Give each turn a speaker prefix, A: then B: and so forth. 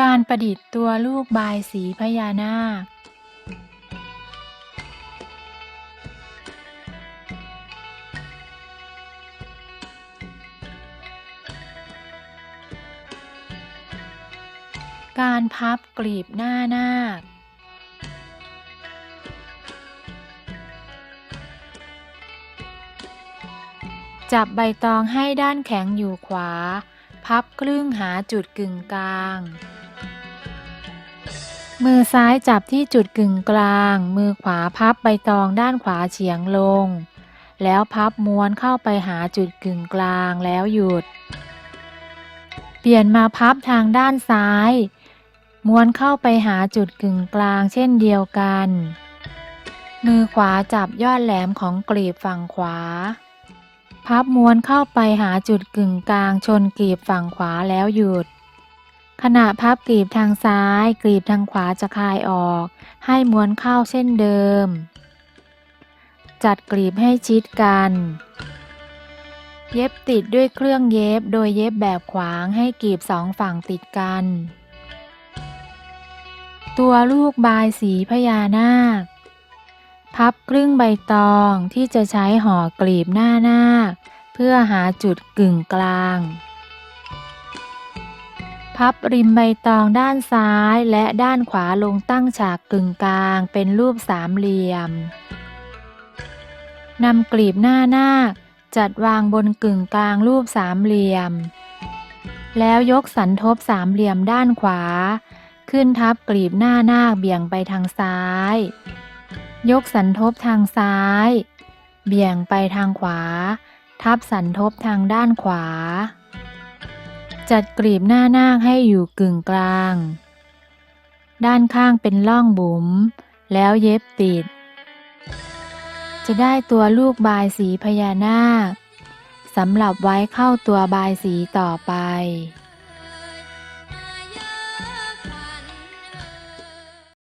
A: การประดิษฐ์ตัวลูกบายสีพญานาค การพับกลีบหน้านาค จับใบตองให้ด้านแข็งอยู่ขวา พับครึ่งหาจุดกึ่งกลาง มือซ้ายจับที่จุดกึ่งกลาง มือขวาพับใบตองด้านขวาเฉียงลง แล้วพับม้วนเข้าไปหาจุดกึ่งกลางแล้วหยุด เปลี่ยนมาพับทางด้านซ้าย ม้วนเข้าไปหาจุดกึ่งกลางเช่นเดียวกัน มือขวาจับยอดแหลมของกลีบฝั่งขวา พับม้วนเข้าไปหาจุดกึ่งกลางชนกลีบฝั่งขวาแล้วหยุด ขณะพับกลีบทางซ้าย กลีบทางขวาจะคลายออก ให้ม้วนเข้าเช่นเดิม จัดกลีบให้ชิดกัน เย็บติดด้วยเครื่องเย็บโดยเย็บแบบขวางให้กลีบสองฝั่งติดกัน ตัวลูกบายสีพญานาค พับครึ่งใบตองที่จะใช้ห่อกลีบหน้านาคเพื่อหาจุดกึ่งกลาง พับริมใบตองด้านซ้ายและด้านขวาลงตั้งฉากกึ่งกลางเป็นรูปสามเหลี่ยมนำกลีบหน้านาคจัดวางบนกึ่งกลางรูปสามเหลี่ยม แล้วยกสันทบสามเหลี่ยมด้านขวา ขึ้นทับกลีบหน้านาคเบี่ยงไปทางซ้าย ยกสันทบทางซ้าย เบี่ยงไปทางขวา ทับสันทบทางด้านขวา จัดกลีบหน้านาคให้อยู่กึ่งกลาง ด้านข้างเป็นร่องบุ๋ม แล้วเย็บติด จะได้ตัวลูกบายสีพญานาคสำหรับไว้เข้าตัวบายสีต่อไป